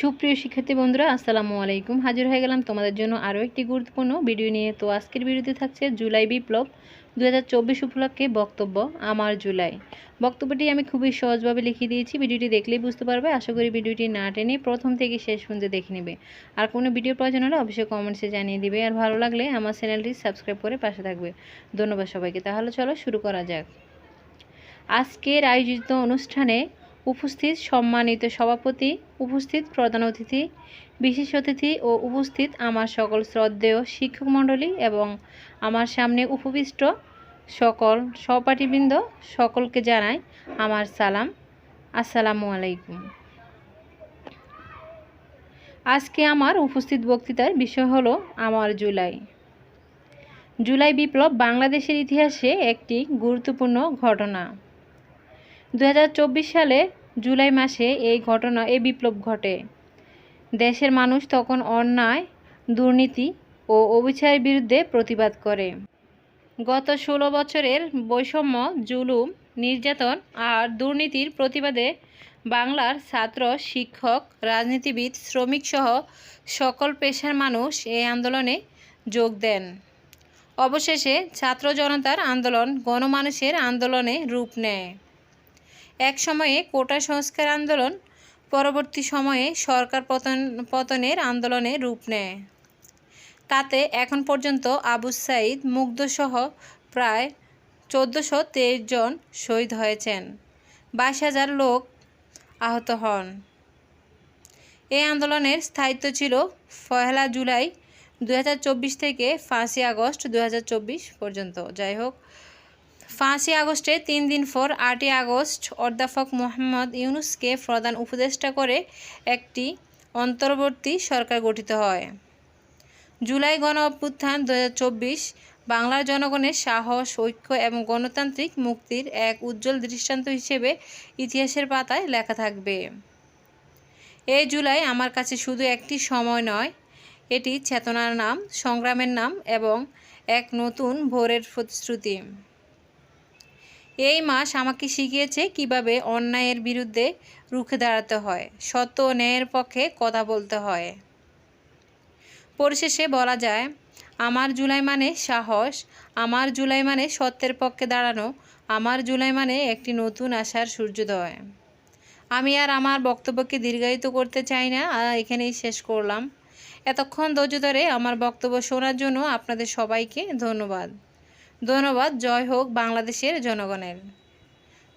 সুপ্রিয় শিক্ষার্থী বন্ধুরা, আসসালামু আলাইকুম। হাজির হয়ে গেলাম তোমাদের জন্য আরও একটি গুরুত্বপূর্ণ ভিডিও নিয়ে। তো আজকের ভিডিওতে থাকছে জুলাই বিপ্লব দু হাজার চব্বিশ উপলক্ষে বক্তব্য, আমার জুলাই। বক্তব্যটি আমি খুবই সহজভাবে লিখে দিয়েছি। ভিডিওটি দেখলেই বুঝতে পারবে। আশা করি ভিডিওটি না টেনে প্রথম থেকে শেষ পর্যন্ত দেখে নেবে। আর কোনো ভিডিও প্রয়োজন হলে অবশ্যই কমেন্টসে জানিয়ে দিবে। আর ভালো লাগলে আমার চ্যানেলটি সাবস্ক্রাইব করে পাশে থাকবে। ধন্যবাদ সবাইকে। তাহলে চলো শুরু করা যাক। আজকের আয়োজিত অনুষ্ঠানে উপস্থিত সম্মানিত সভাপতি, উপস্থিত প্রধান অতিথি, বিশেষ অতিথি ও উপস্থিত আমার সকল শ্রদ্ধেয় শিক্ষক মণ্ডলী এবং আমার সামনে উপবিষ্ট সকল সহপাঠীবৃন্দ, সকলকে জানাই আমার সালাম। আসসালামু আলাইকুম। আজকে আমার উপস্থিত বক্তৃতার বিষয় হলো আমার জুলাই। জুলাই বিপ্লব বাংলাদেশের ইতিহাসে একটি গুরুত্বপূর্ণ ঘটনা। দু হাজার চব্বিশ সালে জুলাই মাসে এই ঘটনা, এই বিপ্লব ঘটে। দেশের মানুষ তখন অন্যায়, দুর্নীতি ও অবিচারের বিরুদ্ধে প্রতিবাদ করে। গত ষোলো বছরের বৈষম্য, জুলুম, নির্যাতন আর দুর্নীতির প্রতিবাদে বাংলার ছাত্র, শিক্ষক, রাজনীতিবিদ শ্রমিকসহ সকল পেশার মানুষ এই আন্দোলনে যোগ দেন। অবশেষে ছাত্র জনতার আন্দোলন গণমানুষের আন্দোলনে রূপ নেয়। এক সময়ে কোটা সংস্কার আন্দোলন, পরবর্তী সময়ে সরকার পতন, পতনের আন্দোলনে রূপ নেয়। তাতে এখন পর্যন্ত আবু সাইদ মুগ্ধসহ প্রায় চোদ্দোশো তেইশ জন শহীদ হয়েছেন, বাইশ হাজার লোক আহত হন। এই আন্দোলনের স্থায়িত্ব ছিল পহেলা জুলাই দু হাজার চব্বিশ থেকে পাঁচই আগস্ট দু হাজার চব্বিশ পর্যন্ত। যাই হোক পাঁচই আগস্টে তিন দিন পর আটই আগস্ট অধ্যাপক মোহাম্মদ ইউনুসকে প্রধান উপদেষ্টা করে একটি অন্তর্বর্তী সরকার গঠিত হয়। জুলাই গণ অভ্যুত্থান দু হাজার চব্বিশ বাংলার জনগণের সাহস, ঐক্য এবং গণতান্ত্রিক মুক্তির এক উজ্জ্বল দৃষ্টান্ত হিসেবে ইতিহাসের পাতায় লেখা থাকবে। এই জুলাই আমার কাছে শুধু একটি সময় নয়, এটি চেতনার নাম, সংগ্রামের নাম এবং এক নতুন ভোরের প্রতিশ্রুতি। এই মাস আমাকে শিখিয়েছে কীভাবে অন্যায়ের বিরুদ্ধে রুখে দাঁড়াতে হয়, সত্য ন্যায়ের পক্ষে কথা বলতে হয়। পরিশেষে বলা যায়, আমার জুলাই মানে সাহস, আমার জুলাই মানে সত্যের পক্ষে দাঁড়ানো, আমার জুলাই মানে একটি নতুন আশার সূর্যোদয়। আমি আর আমার বক্তব্যকে দীর্ঘায়িত করতে চাই না এখানেই শেষ করলাম। এতক্ষণ ধৈর্য ধরে আমার বক্তব্য শোনার জন্য আপনাদের সবাইকে ধন্যবাদ। ধন্যবাদ, জয় হোক বাংলাদেশের জনগণের।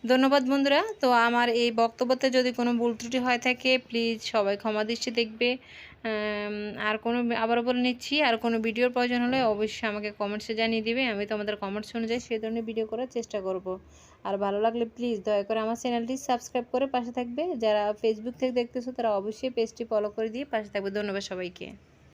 ধন্যবাদ বন্ধুরা, তো আমার এই বক্তব্যতে যদি কোনো ভুল ত্রুটি হয় থাকে প্লিজ সবাই ক্ষমা দৃষ্টি দেখবে। আর কোনো আবারও বলে নিচ্ছি, আর কোনো ভিডিওর প্রয়োজন হলে অবশ্যই আমাকে কমেন্টসে জানিয়ে দিবে, আমি তোমাদের কমেন্টস অনুযায়ী সেই ধরনের ভিডিও করার চেষ্টা করব। আর ভালো লাগলে প্লিজ দয়া করে আমার চ্যানেলটি সাবস্ক্রাইব করে পাশে থাকবে। যারা ফেসবুক থেকে দেখতেছো, তারা অবশ্যই পেজটি ফলো করে দিয়ে পাশে থাকবে। ধন্যবাদ সবাইকে।